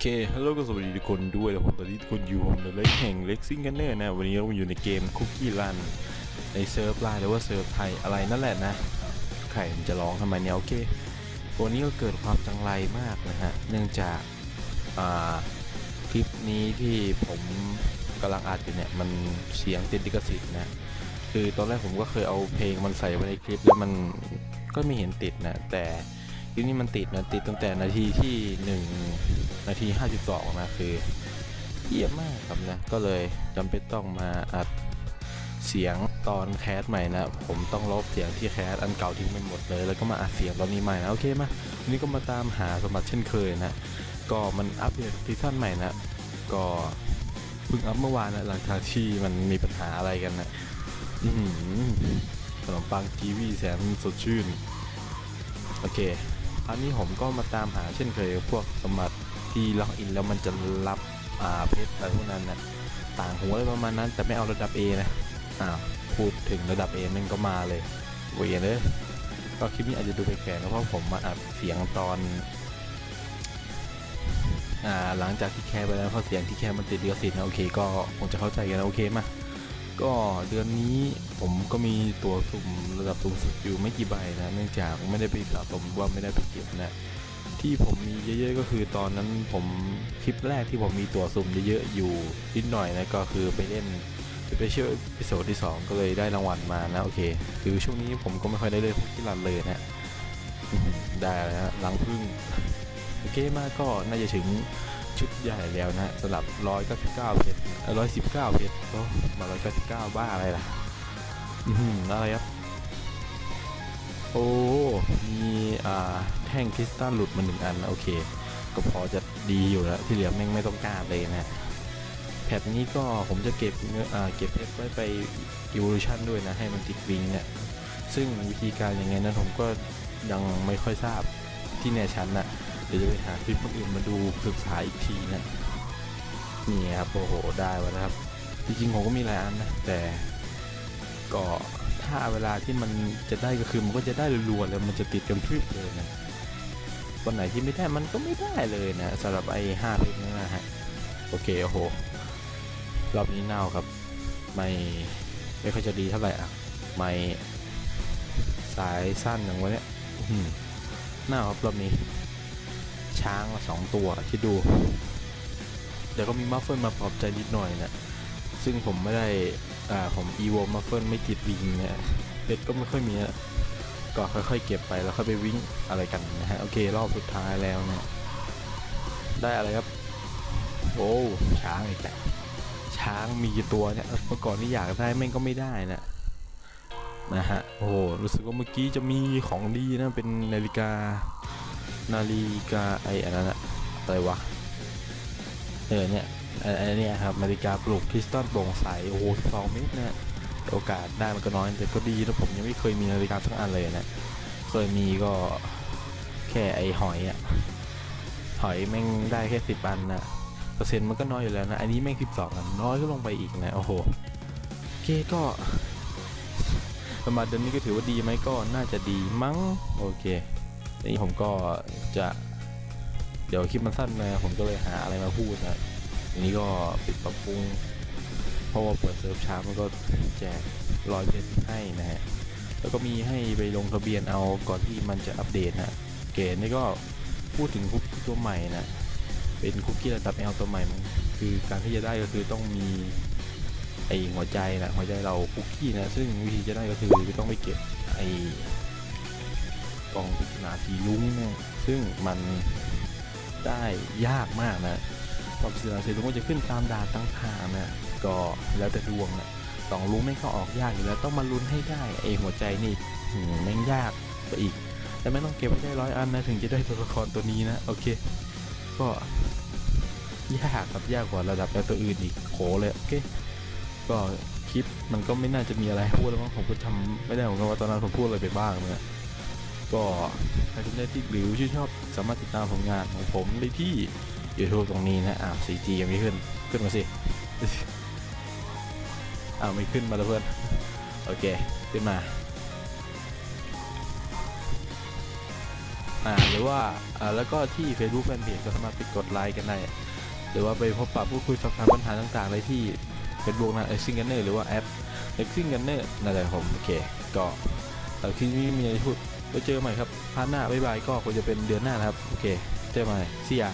เคฮัลโหลก็สวัสดีทุกคนด้วยนะผมตอนนี้ทุกคนอยู่ผมในเล็กแห่งเล็กซิงกันเนอร์นะ วันนี้เราอยู่ในเกมคุกกี้รันในเซิร์ฟไลน์หรือว่าเซิร์ฟไทยอะไรนั่นแหละนะ ใครมันจะร้องทำไมเนี่ยโอเควันนี้ก็เกิดความจังไรมากนะฮะ เนื่องจากคลิปนี้ที่ผมกำลังอัดอยู่เนี่ยมันเสียงติดลิขสิทธิ์นะคือตอนแรกผมก็เคยเอาเพลงมันใส่ไว้ในคลิปแล้วมันก็ไม่เห็นติดนะแต่ ทีนี้มันติดนะติดตั้งแต่นาทีที่ 1 นาที 52 นะคือเยี่ยมมากครับนะ ก็เลยจำเป็นต้องมาอัดเสียงตอนแคสใหม่นะ ผมต้องลบเสียงที่แคสอันเก่าทิ้งไปหมดเลย แล้วก็มาอัดเสียงตอนนี้ใหม่นะโอเคมาวันนี้ก็มาตามหาสมบัติเช่นเคยนะ ก็มันอัปเดตซีซั่นใหม่นะ ก็เพิ่งอัพเมื่อวานนะหลังจากที่มันมีปัญหาอะไรกันนะอือหือขนมปังกีวีแสนสดชื่น โอเค คราวนี้ผมก็มาตามหาเช่นเคยพวกสมบัติที่ล็อกอินแล้วมันจะรับอ่าเพชรอะไรพวกนั้นนะต่างหัวอะไรประมาณนั้นแต่ไม่เอาระดับ A นะอ้าพูดถึงระดับ A มันก็มาเลยเวยเลยก็คลิปนี้อาจจะดูแปลกๆนะเพราะผมมาอัดเสียงตอนอ่าหลังจากที่แคร์ไปแล้วเพราะเสียงที่แคร์มันติดเดียวสิทธิ์นะโอเคก็คงจะเข้าใจกันนะโอเคมา ก็เดือนนี้ผมก็มีตัวสุ่มระดับสูงสุดอยู่ไม่กี่ใบนะเนื่องจากไม่ได้ไปสะสมว่าไม่ได้ไปเก็บนะ ที่ผมมีเยอะๆก็คือตอนนั้นผมคลิปแรกที่ผมมีตัวสุ่มเยอะๆอยู่นิดหน่อยนะก็คือไปเล่นไปเชื่อพิโซดที่ 2 ก็เลยได้รางวัลมานะโอเค คือช่วงนี้ผมก็ไม่ค่อยได้เล่นพวกที่รันเลยนะอื้อหือได้แล้วนะรังพึ่งโอเคมากก็น่าจะถึง ชุดใหญ่แล้วนะสำหรับ 199 เพชร 119 เพชรก็มา 199 บ้าอะไรล่ะ อือหือะไรครับ โอ้ มีอ่าแท่งคริสตัลหลุดมาหนึ่งอัน โอเค ก็พอจะดีอยู่แล้ว ที่เหลือแม่งไม่ต้องการเลยนะแพทนี้ก็ผมจะเก็บเนื้ออ่าเก็บเพชรไว้ไป evolution ด้วยนะ ให้มันติดวิงเนี่ย ซึ่งวิธีการยังไงนั้นผมก็ยังไม่ค่อยทราบที่แน่ชัดนะ เดี๋ยวจะไปหาคลิปคนอื่นมาดูศึกษาอีกทีนะนี่ครับโอ้โหได้แล้วนะครับ จริงๆผมก็มีหลายอันนะแต่ก็ถ้าเวลาที่มันจะได้ก็คือมันก็จะได้รัวๆแล้วมันจะติดกันพรึบเลยนะวันไหนที่ไม่ได้มันก็ไม่ได้เลยนะสำหรับไอ้ห้าเพลงนั่นนะฮะโอเคโอ้โหรอบนี้เน่าครับ ไม่ไม่ค่อยจะดีเท่าไหร่อะไม่สายสั้นอย่างวะเนี้ยหือเน่าครับรอบนี้ ช้างมาสองตัวคิดดูเดี๋ยวก็มีมัฟเฟิลมาปลอบใจนิดหน่อยนะซึ่งผมไม่ได้อ่าผมอีโวมัฟเฟิลไม่ติดวิงเนี่ยเพชรก็ไม่ค่อยมีนะก็ค่อยๆเก็บไปแล้วค่อยไปวิ่งอะไรกันนะฮะโอเครอบสุดท้ายแล้วเนี่ยได้อะไรครับ โอ้ช้างอีกแล้วช้างมีกี่ตัวเนี่ยเมื่อก่อนนี่อยากได้แม่งก็ไม่ได้นะนะฮะโอ้รู้สึกว่าเมื่อกี้จะมีของดีนะเป็นนาฬิกา นาฬิกาไออันนั้นอะอะไรวะ เออเนี่ยอันอันเนี้ยครับนาฬิกาปลุกคริสตัลโปร่งใสโอ้โหสองเมตรนะโอกาสได้มันก็น้อยแต่ก็ดีนะผมยังไม่เคยมีนาฬิกาสักอันเลยนะ เคยมีก็แค่ไอหอยอะหอยแม่งได้แค่สิบอันนะเปอร์เซ็นต์มันก็น้อยอยู่แล้วนะ อันนี้แม่งสิบสองอันน้อยก็ลงไปอีกนะ โอ้โหโอเคก็ประมาณเดือนนี้ก็ถือว่าดีไหมก็น่าจะดีมั้งโอเค นี่ผมก็จะเดี๋ยวคลิปมันสั้นนะผมก็เลยหาอะไรมาพูดนะทีนี้ก็ปิดปรับปรุงเพราะว่าเปิดเซิร์ฟช้ามันก็แจกรอยเพชรให้นะฮะแล้วก็มีให้ไปลงทะเบียนเอาก่อนที่มันจะอัปเดตนะเกณฑ์นี่ก็พูดถึงคุกกี้ตัวใหม่นะเป็นคุกกี้ระดับ L ตัวใหม่มันคือการที่จะได้ก็คือต้องมีไอหัวใจนะหัวใจเราคุกกี้นะซึ่งวิธีจะได้ก็คือต้องไปเก็บไอ กล่องปริศนาสีลุ้งเนี่ยซึ่งมันได้ยากมากนะกล่องปริศนาสีลุ้งก็จะขึ้นตามดาตั้งทางนะก็แล้วแต่ดวงนะกล่องลุ้งไม่ก็ออกยากอยู่แล้วต้องมาลุ้นให้ได้ไอหัวใจนี่แม่งยากไปอีกแต่ไม่ต้องเก็บไว้ได้ร้อยอันนะถึงจะได้ตัวละครตัวนี้นะโอเค ก็ยากครับยากกว่าระดับตัวอื่นอีกโหเลยโอเคก็คลิปมันก็ไม่น่าจะมีอะไรพูดแล้วมั้งผมก็จำไม่ได้เหมือนกันว่าตอนนั้นผมพูดอะไรไปบ้างเนะ ก็ใครที่ได้ที่หรือชื่นชอบสามารถติดตามผลงานของผมได้ที่ YouTube ตรงนี้นะอ้าว 4G ยังไม่ขึ้น ขึ้นมาสิ อ้าว ไม่ขึ้นมาแล้วเพื่อน โอเค ขึ้นมา อ่า หรือว่า อ่า แล้วก็ที่ Facebook Fanpage ก็สามารถไปกดไลค์กันได้ หรือว่าไปพบปะพูดคุยสอบถามปัญหาต่างๆ ได้ที่ Facebook นะ Exing Gunner หรือว่าแอป Exing Gunner นั่นแหละผม โอเค ก็สำหรับคลิปนี้มีอะไรพูด ไว้เจอใหม่ครับพาร์ทหน้าบ๊ายบายก็คงจะเป็นเดือนหน้านะครับ โอเค เจอกันใหม่เสีย